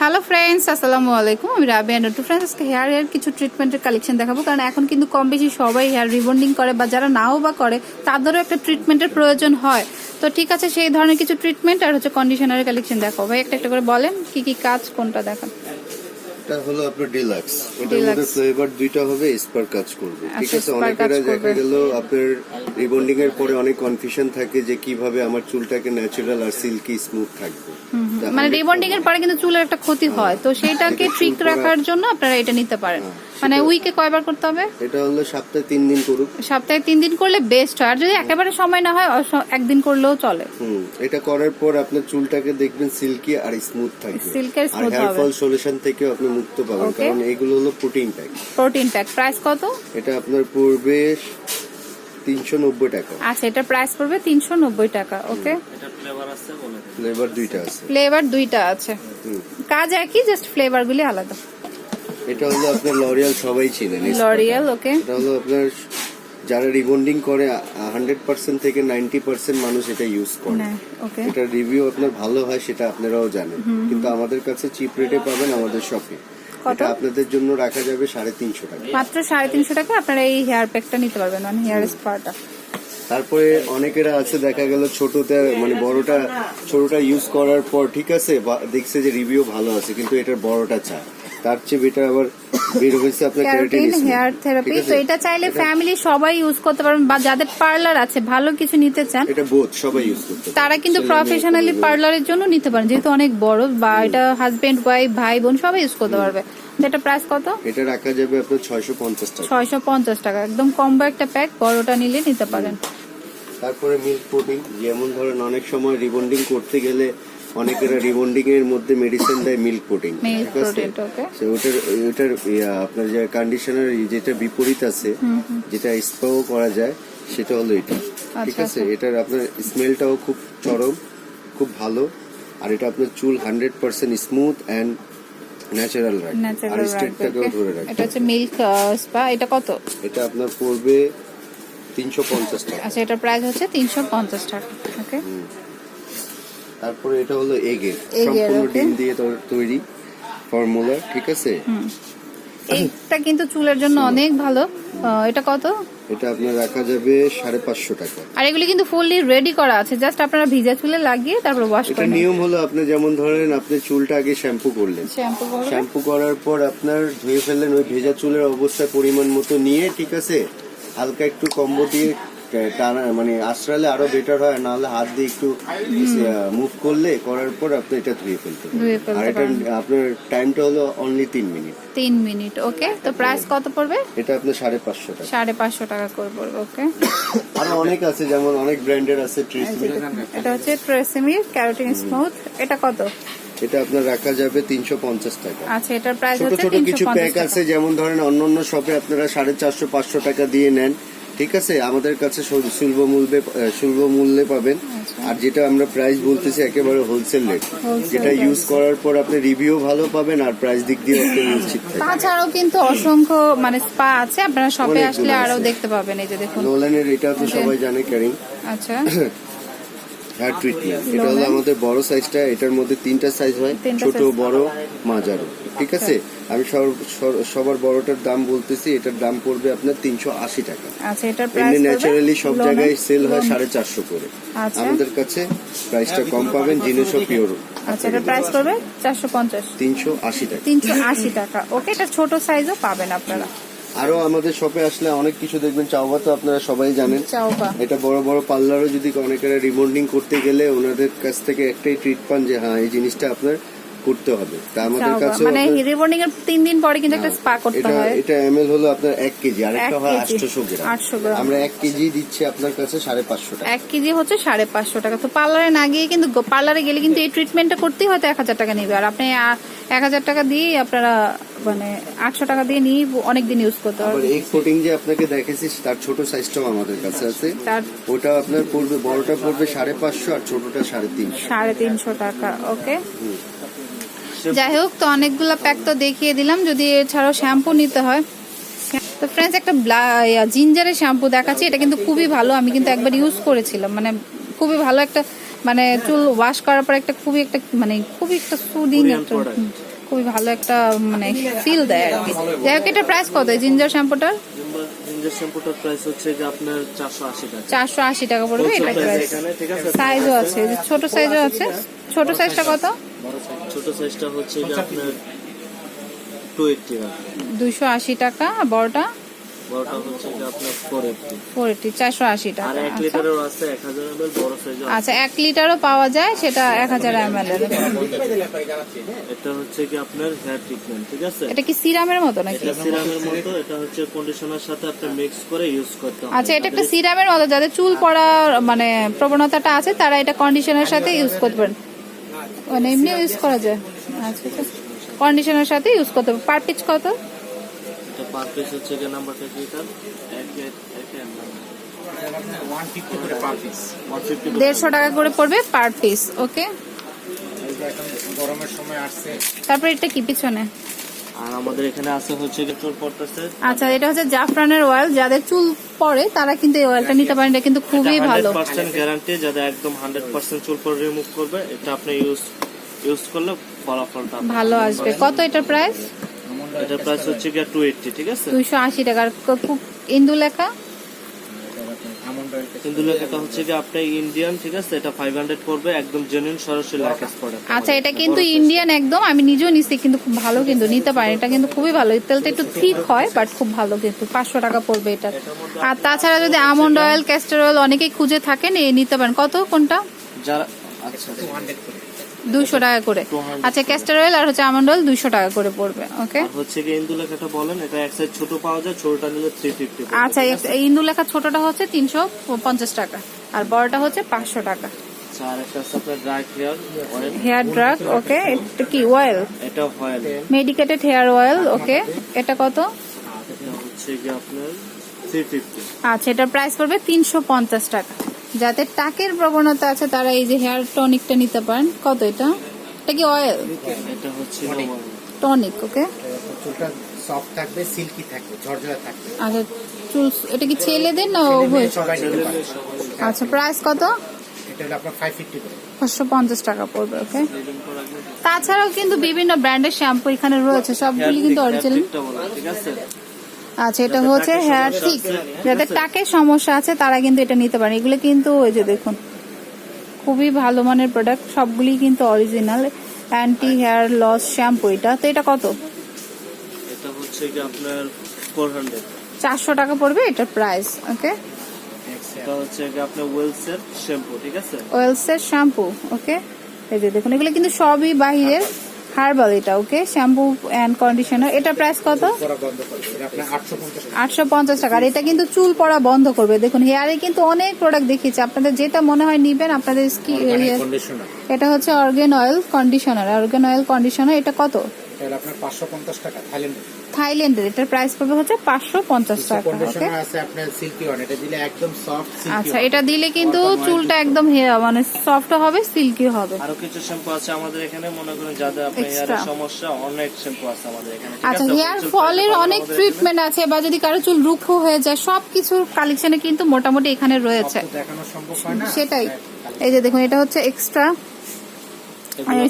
Hello friends আসসালামু আলাইকুম আমি রাবিয়া টু ফ্রেন্ডস আজকে হেয়ার এর কিছু ট্রিটমেন্টের কালেকশন দেখাবো। কারণ এখন কিন্তু কম বেশি সবাই হেয়ার রিবন্ডিং করে বা যারা নাও বা করে, তাদেরও একটা ট্রিটমেন্টের প্রয়োজন হয়। তো ঠিক আছে, সেই ধরনের কিছু ট্রিটমেন্ট আর হচ্ছে কন্ডিশনারের কালেকশন দেখাবো। ভাই, একটা একটা করে বলেন, কি কি কাজ, কোনটা দেখান? এটা হলো আপনার ডিলাক্স এটার। মধ্যে ফ্লেভার দুইটা হবে স্পার কাজ করবে। ঠিক আচ্ছা, আছে spar অনেকেরা দেখা গেল আপনার রিবন্ডিং এর পরে অনেক কনফিউশন থাকে যে কীভাবে আমার চুলটাকে ন্যাচারাল আর সিল্কি স্মুথ থাকবে। মানে রিবন্ডিং এর পরে কিন্তু চুলের একটা ক্ষতি হয়। তো সেইটাকে এটা ঠিক রাখার জন্য আপনারা এটা নিতে পারেন। হ্যাঁ, মানে উইকে কয়বার করতে হবে? এটা হলো সপ্তাহে তিন দিন করুক। সপ্তাহে তিন দিন করলে বেস্ট হয়। আর যদি একেবারে সময় না হয় একদিন করলেও চলে। হুম এটা করার পর আপনার চুলটাকে দেখবেন সিল্কি আর স্মুথ থাকবে। Silky আর আর হবে। সলিউশন থেকে আপনি মুক্ত পাবেন কারণ এগুলো হলো protein pack protein pack price কত? এটা আপনার পড়বে তিনশো নব্বই টাকা। আচ্ছা এটা প্রাইস পড়বে তিনশো নব্বই টাকা ওকে ফ্লেভার দুইটা আছে। ফ্লেভার দুইটা আছে। কাজ একই জাস্ট ফ্লেভার গুলি আলাদা। এটা হলো আপনার লরিয়াল সবাই চিনেন লরিয়াল ওকে এটা হলো আপনার যারা রিবন্ডিং করে হান্ড্রেড পার্সেন্ট থেকে নাইনটি পার্সেন্ট মানুষ এটা ইউজ করে। এটা রিভিউ আপনার ভালো হয় সেটা আপনারাও জানেন। কিন্তু আমাদের কাছে চিপ রেটে পাবেন আমাদের শপে এটা আপনাদের জন্য রাখা যাবে সাড়ে তিনশো টাকা। মাত্র সাড়ে তিনশো টাকা আপনারা এই হেয়ার প্যাকটা নিতে পারবেন মানে হেয়ার স্পাটা তারপরে অনেকেরা আছে দেখা গেল ছোটটা মানে বড়টা ছোটটা ইউজ করার পর ঠিক আছে বা- দেখছে যে রিভিউ ভালো আছে কিন্তু এটার বড়টা চা তার চেয়ে বেটার আবার বের হয়েছে আপনার ক্যারোটিন হেয়ার থেরাপি তো এটা চাইলে ফ্যামিলি সবাই ইউজ করতে পারবেন বা যাদের পার্লার আছে ভালো কিছু নিতে চান এটা বোধ সবাই ইউজ করতে তারা কিন্তু প্রফেশনালি পার্লারের জন্য নিতে পারেন যেহেতু অনেক বড় বা এটা হাজবেন্ড ওয়াইফ ভাই বোন সবাই ইউজ করতে পারবে। এটা প্রাইস কত? এটা রাখা যাবে আপনার ছয়শো পঞ্চাশ টাকা। ছয়শো পঞ্চাশ টাকা একদম কম্বো একটা প্যাক বড়টা নিলে নিতে পারেন। তারপরে মিল্ক প্রোটিন যেমন ধরেন অনেক সময় রিবন্ডিং করতে গেলে অনেকেরা রিবন্ডিং এর মধ্যে মেডিসিন দেয় মিল্ক প্রোটিন. ওটার ওটার আপনার যে কন্ডিশনার যেটা বিপরীত আছে যেটা স্পাও করা যায় সেটা হলো এটা। ঠিক আচ্ছা, আছে এটার আপনার স্মেলটাও খুব চরম খুব ভালো আর এটা আপনার চুল hundred percent smooth and natural রাখবে আর স্টেটটাকেও ধরে রাখবে। এটা হচ্ছে মিল্ক স্পা এটা কত? এটা আপনার পড়বে তিনশো পঞ্চাশ টাকা। আচ্ছা এটার প্রাইস হচ্ছে তিনশো পঞ্চাশ টাকা ওকে তারপরে এটা হলো এগের সম্পূর্ণ ডিম দিয়ে তৈরি ফর্মুলা ঠিক আছে? এইটা কিন্তু চুলের জন্য অনেক ভালো। এটা কত? এটা আপনার রাখা যাবে সাড়ে পাঁচশো টাকা। আর এগুলি কিন্তু ফুললি রেডি করা আছে। জাস্ট আপনারা ভিজা চুলে লাগিয়ে তারপর ওয়াশ এটা নিয়ম হলো আপনি যেমন ধরেন আপনি চুলটা আগে শ্যাম্পু করলেন। শ্যাম্পু করার পর আপনার ধুয়ে ফেললেন ওই ভেজা চুলের অবস্থায় পরিমাণ মতো নিয়ে ঠিক আছে? হালকা একটু কম্বো দিয়ে টানা মানে আশ্রালে আরও বেটার হয় নাহলে হাত দিয়ে একটু মুভ করলে করার পর আপনি এটা ধুয়ে ফেলতে পারেন। আর এটা আপনার টাইমটা হলো অনলি তিন মিনিট তিন মিনিট ওকে তো প্রাইস কত পড়বে? এটা আপনার সাড়ে পাঁচশো টাকা। সাড়ে পাঁচশো টাকা করে পড়বে ওকে আরও অনেক আছে যেমন অনেক ব্র্যান্ডের আছে ট্রিটমেন্ট এটা হচ্ছে ট্রেসেমির ক্যারোটিন স্মুথ এটা কত? এটা আপনার রাখা যাবে তিনশো পঞ্চাশ টাকা। আচ্ছা এটার প্রাইস ছোট হচ্ছে ছোট কিছু প্যাক আছে যেমন ধরেন অন্য অন্য শপে আপনারা সাড়ে চারশো পাঁচশো টাকা দিয়ে নেন। ঠিক আছে? আমাদের কাছে সুলভ মূল্যে সুলভ মূল্যে পাবেন। আর যেটা আমরা প্রাইস বলতেছি একেবারে হোলসেল রেট যেটা ইউজ করার পর আপনি রিভিউ ভালো পাবেন আর প্রাইস দিক দিয়ে আপনি নিশ্চিত তাছাড়াও কিন্তু অসংখ্য মানে স্পা আছে। আপনারা শপে আসলে আরও দেখতে পাবেন। এই যে দেখুন। নোলানের এটা তো সবাই জানে ক্যারিং আচ্ছা। হেয়ার ট্রিটমেন্ট এটা হলো আমাদের বড় সাইজটা এটার মধ্যে তিনটা সাইজ হয় ছোট বড় মাঝারো। ঠিক আছে? আমি সব- সব- সবার বড়টার দাম বলতেছি এটার দাম পড়বে আপনার তিনশো আশি টাকা। আচ্ছা এমনি ন্যাচারালি সব জায়গায় সেল হয় সাড়ে চারশো করে। আচ্ছা। আমাদের কাছে প্রাইসটা কম পাবেন জিনিসও পিওর আচ্ছা এটার প্রাইস পড়বে চারশো পঞ্চাশ। তিনশো আশি টাকা। তিনশো আশি টাকা। ওকে এটা ছোট সাইজও পাবেন আপনারা। আরও আমাদের শপে আসলে অনেক কিছু দেখবেন। চাওবা তো আপনারা সবাই জানেন। এটা বড় বড় পার্লারও যদি অনেকেরা রিবন্ডিং করতে গেলে ওনাদের কাছ থেকে একটাই ট্রিট পান যে হ্যাঁ এই জিনিসটা আপনার করতে হবে। তা আমাদের কাছে মানে রিবন্ডিং এর তিন দিন পরে কিন্তু একটা স্পা করতে হয়। এটা এমএল হলো আপনার কেজি আর একটা হয় কেজি, আটশোশো গ্রাম। 800 গ্রাম। আমরা এক কেজি দিচ্ছি আপনার কাছে সাড়ে পাঁচশো টাকা। এক কেজি হচ্ছে সাড়ে পাঁচশো টাকা। তো পার্লারে না গিয়ে কিন্তু পার্লারে গেলে কিন্তু এই ট্রিটমেন্টটা করতেই হয়তো এক হাজার টাকা নেবে। আর আপনি এক হাজার টাকা দিয়ে আপনারা মানে আটশো টাকা দিয়ে নিয়ে অনেকদিন ইউজ করতে পারবেন এক কোটিং যে আপনাকে দেখেছি তার ছোট সাইজটাও আমাদের কাছে আছে। ওটা আপনার পড়বে বড়টা পড়বে সাড়ে পাঁচশো আর ছোটটা সাড়ে তিনশো। সাড়ে তিনশো টাকা ওকে। যাই হোক তো অনেকগুলো প্যাক তো দেখিয়ে দিলাম। যদি এছাড়াও শ্যাম্পু নিতে হয়। তো ফ্রেন্ডস একটা জিঞ্জারের শ্যাম্পু দেখাচ্ছি। এটা কিন্তু খুবই ভালো। আমি কিন্তু একবার ইউজ করেছিলাম। মানে খুবই ভালো একটা মানে চুল ওয়াশ করার পর একটা খুবই একটা মানে খুবই একটা সুদিং একটা খুবই ভালো একটা মানে ফিল দেয় আর কি। যাই হোক এটার প্রাইস কত? জিঞ্জার শ্যাম্পুটার জিঞ্জার শ্যাম্পুটার প্রাইস হচ্ছে যে আপনার চারশো আশি টাকা। চারশো আশি টাকা পড়বে Wholesale এটা প্রাইস এখানে ঠিক আছে? সাইজও আছে যে ছোট সাইজও আছে। ছোট সাইজটা কত? ছোট সাইজটা হচ্ছে যে আপনার টু এইটটি দুইশো আশি টাকা আর বড়টা? বড়টা হচ্ছে যে আপনার আর আচ্ছা। আছে বড় সাইজ আচ্ছা লিটারও পাওয়া যায় সেটা এক হাজার এম এর। এটা হচ্ছে কি আপনার হেয়ার ট্রিটমেন্ট ঠিক আছে? এটা কি সিরামের মতো নাকি? এটা সিরামের মতো এটা হচ্ছে কন্ডিশনার সাথে আপনি মিক্স করে ইউজ করতে হবে। আচ্ছা এটা একটা সিরামের মতো যাদের চুল পড়ার মানে প্রবণতাটা আছে তারা এটা কন্ডিশনের সাথে ইউজ করতে পারেন। মানে এমনি ইউজ করা যায়। আচ্ছা কন্ডিশনের সাথে ইউজ করতে পারেন। পার পিচ কত? এটা পার পিস হচ্ছে যে নাম্বারটা কি তার দেড়শো টাকা করে পড়বে পার পিস ওকে এই যে এখন গরমের সময় আসছে। তারপর এটা কি পিছনে? আর আমাদের এখানে আছে হচ্ছে চোর পড়তেছে। আচ্ছা এটা হচ্ছে জাফরানের অয়েল যাদের চুল পড়ে তারা কিন্তু এই অয়েলটা নিতে পারেন এটা কিন্তু খুবই ভালো। পার্সেন্ট গ্যারান্টি যাদের একদম হান্ড্রেড পার্সেন্ট চুল পর রিমুভ করবে এটা আপনি ইউজ ইউজ করলে ফলাফলটা ভালো আসবে। কত এটার প্রাইস এটার প্রাইস হচ্ছে কি টু এইটটি ঠিক আছে? দুইশো আশি টাকার খুব ইন্দু লেখা আমন্ড অয়েল কিন্তু এটা হচ্ছে কি ইন্ডিয়ান ঠিক আছে? এটা ফাইভ হান্ড্রেড পড়বে একদম জেনুইন সরাসরি পড়ে। আচ্ছা এটা কিন্তু ইন্ডিয়ান একদম আমি নিজেও নিচ্ছি কিন্তু খুব ভালো কিন্তু নিতে পারেন। এটা কিন্তু খুবই ভালো। তেলটা একটু থিক হয় বাট খুব ভালো কিন্তু। পাঁচশো টাকা পড়বে এটা। আর তাছাড়া যদি আমন্ড অয়েল ক্যাস্টার অয়েল অনেকেই খুঁজে থাকেন এই নিতে পারেন। কত কোনটা? যারা আচ্ছা টু হান্ড্রেড করে দুইশো টাকা করে। আচ্ছা ক্যাস্টার অয়েল আর হচ্ছে আমন্ড অয়েল দুইশো টাকা করে পড়বে ওকে হচ্ছে কি ইন্দু লেখাটা বলেন এটা এক সাইজ ছোট পাওয়া যায় ছোটটা নিলে থ্রি ফিফটি আচ্ছা এই- এই ইন্দু লেখা ছোটটা হচ্ছে তিনশো পঞ্চাশ টাকা আর বড়টা হচ্ছে পাঁচশো টাকা। হেয়ার ড্রাগ ওকে এটা কি অয়েল এটা oil medicated hair oil okay এটা কত? হচ্ছে কি আপনার আচ্ছা এটার প্রাইস পড়বে তিনশো পঞ্চাশ টাকা। যাদের টাকের প্রবণতা আছে তারা এই যে হেয়ার টনিকটা নিতে পারেন। কত এটা? এটা কি অয়েল এটা হচ্ছে টনিক ওকে চুলটা সফট থাকবে সিল্কি থাকবে ঝরঝরা থাকবে। আচ্ছা চুল এটা কি ছেলেদের না উভয়? আচ্ছা প্রাইস কত? পাঁচশো পঞ্চাশ টাকা পড়বে ওকে তাছাড়াও কিন্তু বিভিন্ন ব্র্যান্ডের শ্যাম্পু এখানে রয়েছে সবগুলি কিন্তু অরিজিনাল ঠিক আছে? আচ্ছা এটা হচ্ছে হেয়ার ঠিক। যাদের টাকের সমস্যা আছে তারা কিন্তু এটা নিতে পারে। এগুলো কিন্তু ওই যে দেখুন খুবই ভালো মানের প্রোডাক্ট সবগুলি কিন্তু original anti hair loss shampoo এটা। তো এটা কত? এটা হচ্ছে কি আপনার ফোর হান্ড্রেড চারশো টাকা পড়বে এটার প্রাইস ওকে এটা হচ্ছে কি আপনার ওয়েলসের শ্যাম্পু ঠিক আছে? ওয়েলসের শ্যাম্পু ওকে এই যে দেখুন এগুলো কিন্তু সবই বাহিরের হার্বাল এটা ওকে শ্যাম্পু অ্যান্ড কন্ডিশনার এটা প্রাইস কত? আটশো পঞ্চাশ টাকা। আর এটা কিন্তু চুল পড়া বন্ধ করবে। দেখুন হেয়ারে কিন্তু অনেক প্রোডাক্ট দেখিয়েছে। আপনাদের যেটা মনে হয় নিবেন আপনাদের এটা হচ্ছে argan oil conditioner argan oil conditioner এটা কত? এটা হলো আপনার পাঁচশো পঞ্চাশ টাকা থাইল্যান্ড থাইল্যান্ডের এটার প্রাইস পড়বে হচ্ছে পাঁচশো পঞ্চাশ টাকা ওকে কন্ডিশনার আছে আপনার সিল্কি ওয়ান এটা দিলে একদম সফট সিল্কি আচ্ছা এটা দিলে কিন্তু চুলটা একদম হে- মানে সফট হবে সিল্কি হবে। আরও কিছু শ্যাম্পু আছে আমাদের এখানে মনে করেন যাদের আপনার. হেয়ারের সমস্যা অনেক শ্যাম্পু আছে আমাদের এখানে আচ্ছা হেয়ার ফলের অনেক ট্রিটমেন্ট আছে বা যদি কারও চুল রুক্ষ হয়ে যায় সব কিছুর কালেকশনে কিন্তু মোটামুটি এখানে রয়েছে। দেখানো সম্ভব হয় না? সেটাই। এই যে দেখুন এটা হচ্ছে এক্সট্রা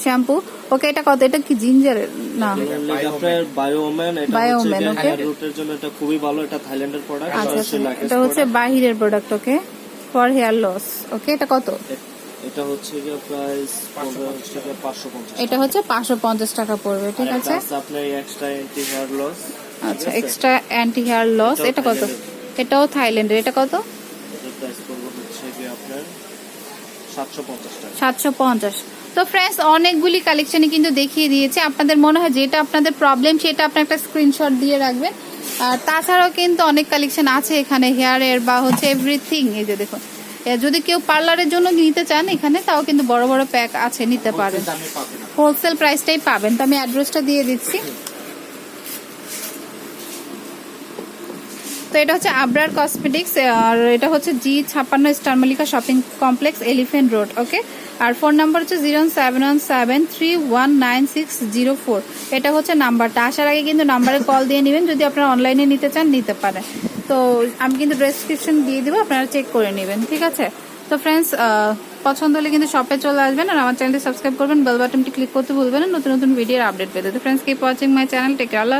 শ্যাম্পু ওকে এটা কত? এটা কি জিঞ্জারের না। বায়োমেন এটা রুটের জন্য এটা খুবই ভালো এটা থাইল্যান্ডের প্রোডাক্ট আচ্ছা আচ্ছা। এটা হচ্ছে বাহিরের product okay for hair loss okay এটা কত? এটা হচ্ছে গিয়ে প্রাইস টাকা পাঁচশো পঞ্চাশ এটা হচ্ছে পাঁচশো পঞ্চাশ টাকা পড়বে ঠিক আছে? আপনার এক্সট্রা অ্যান্টি হেয়ার লস আচ্ছা এক্সট্রা অ্যান্টি হেয়ার লস এটা কত? এটাও থাইল্যান্ডের এটা কত? এটার প্রাইস পড়বে হচ্ছে গিয়ে আপনার সাতশো পঞ্চাশ টাকা। সাতশো পঞ্চাশ। তো ফ্রেন্ডস অনেকগুলি কালেকশনে কিন্তু দেখিয়ে দিয়েছে। আপনাদের মনে হয় যেটা আপনাদের প্রবলেম সেটা আপনার একটা স্ক্রিনশট দিয়ে রাখবেন। আর তাছাড়াও কিন্তু অনেক কালেকশন আছে এখানে হেয়ারের বা হচ্ছে এভরিথিং এই যে দেখুন। যদি কেউ পার্লারের জন্য নিতে চান এখানে তাও কিন্তু বড় বড় প্যাক আছে নিতে পারেন। হোলসেল প্রাইসটাই পাবেন। তো আমি অ্যাড্রেসটা দিয়ে দিচ্ছি। তো এটা হচ্ছে আবরার কসমেটিক্স আর এটা হচ্ছে জি ছাপ্পান্ন star Malika shopping complex elephant road okay আর ফোন নাম্বার হচ্ছে zero seven one seven three one nine six zero four. এটা হচ্ছে নাম্বারটা। আসার আগে কিন্তু নাম্বারে কল দিয়ে নেবেন, যদি আপনারা অনলাইনে নিতে চান, নিতে পারেন। তো আমি কিন্তু ডেসক্রিপশন দিয়ে দিব, আপনারা চেক করে নেবেন, ঠিক আছে? তো ফ্রেন্ডস পছন্দ হলে কিন্তু শপে চলে আসবেন আর আমার চ্যানেলটি সাবস্ক্রাইব করবেন বেল বাটনটি ক্লিক করতে ভুলবেন না, নতুন নতুন ভিডিওর আপডেট পেতে। তো friends keep watching my channel take Allah.